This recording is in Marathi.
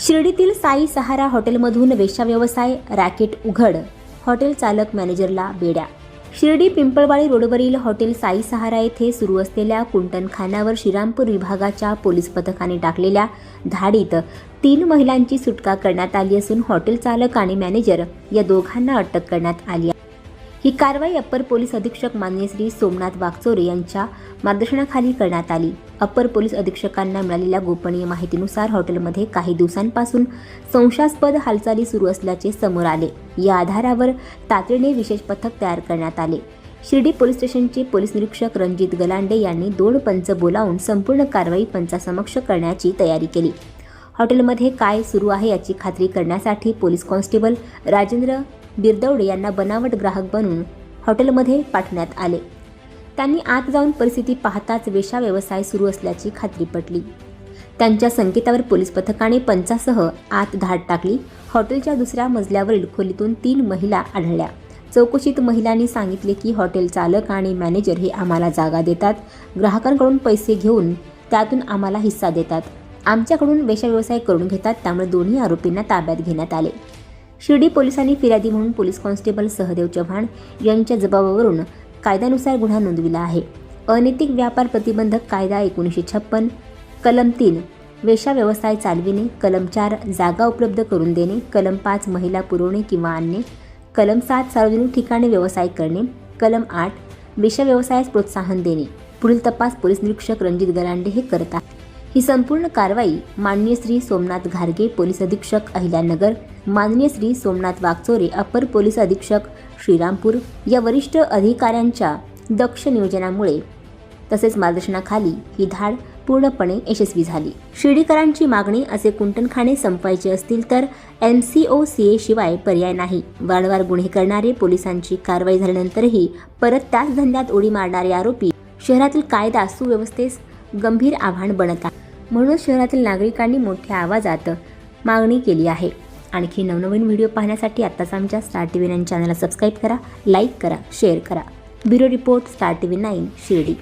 शिर्डीतील साई सहारा हॉटेलमधून वेशा व्यवसाय रॅकेट उघड. हॉटेल चालक मॅनेजरला बेड्या. शिर्डी पिंपळवाडी रोडवरील हॉटेल साई सहारा येथे सुरू असलेल्या कुंटणखान्यावर श्रीरामपूर विभागाच्या पोलीस पथकाने टाकलेल्या धाडीत तीन महिलांची सुटका करण्यात आली असून हॉटेल चालक आणि मॅनेजर या दोघांना अटक करण्यात आली आहे. ही कारवाई अप्पर पोलीस अधीक्षक मान्य श्री सोमनाथ वागचोरे यांच्या मार्गदर्शनाखाली करण्यात आली. अप्पर पोलीस अधीक्षकांना मिळालेल्या गोपनीय माहितीनुसार हॉटेलमध्ये काही दिवसांपासून संशयास्पद हालचाली सुरू असल्याचे समोर आले. या आधारावर तातडीने विशेष पथक तयार करण्यात आले. शिर्डी पोलीस स्टेशनचे पोलीस निरीक्षक रणजित गलांडे यांनी दोन पंच बोलावून संपूर्ण कारवाई पंचासमक्ष करण्याची तयारी केली. हॉटेलमध्ये काय सुरू आहे याची खात्री करण्यासाठी पोलीस कॉन्स्टेबल राजेंद्र बिरदवडे यांना बनावट ग्राहक बनवून हॉटेलमध्ये पाठवण्यात आले. त्यांनी आत जाऊन परिस्थिती पाहताच वेशा व्यवसाय सुरू असल्याची खात्री पटली. त्यांच्या संकेतावर पोलीस पथकाने पंचासह आत धाड टाकली. हॉटेलच्या दुसऱ्या मजल्यावरील खोलीतून तीन महिला आढळल्या. चौकशीत महिलांनी सांगितले की हॉटेल चालक आणि मॅनेजर हे आम्हाला जागा देतात. ग्राहकांकडून पैसे घेऊन त्यातून आम्हाला हिस्सा देतात. आमच्याकडून वेश्या व्यवसाय करून घेतात त्यामुळे दोन्ही आरोपींना ताब्यात घेण्यात आले. शिर्डी पोलिसांनी फिर्यादी म्हणून पोलीस कॉन्स्टेबल सहदेव चव्हाण यांच्या जबाबावरून कायद्यानुसार गुन्हा नोंदविला आहे. अनैतिक व्यापार प्रतिबंधक कायदा एकोणीसशे छप्पन कलम तीन वेशा व्यवसाय चालविणे कलम चार जागा उपलब्ध करून देणे कलम पाच महिला पुरवणे किंवा आणणे कलम सात सार्वजनिक ठिकाणी व्यवसाय करणे कलम आठ वेशा व्यवसायास प्रोत्साहन देणे. पुढील तपास पोलीस निरीक्षक रणजित गलांडे हे करतात ही संपूर्ण कारवाई माननीय श्री सोमनाथ घारगे पोलीस अधीक्षक अहिल्यानगर माननीय श्री सोमनाथ वागचोरे अपर पोलीस अधीक्षक श्रीरामपूर या वरिष्ठ अधिकाऱ्यांच्या दक्ष नियोजनामुळे तसेच मार्गदर्शनाखाली ही धाड पूर्णपणे यशस्वी झाली. शिर्डीकरांची मागणी असे कुंटणखाणे संपवायचे असतील तर M C O C A शिवाय पर्याय नाही. वारंवार गुन्हे करणारे पोलिसांची कारवाई झाल्यानंतरही परत त्याच धंद्यात उडी मारणारे आरोपी शहरातील कायदा सुव्यवस्थेस गंभीर आव्हान बनत आहे. म्हणून शहरातील नागरिकांनी मोठ्या आवाजात मागणी केली आहे. आणखी नवनवीन व्हिडिओ पाहण्यासाठी आत्ताच आमच्या स्टार टी व्ही नाईन चॅनलला सबस्क्राईब करा लाईक करा शेअर करा. Bureau report star T V nine Shirdi.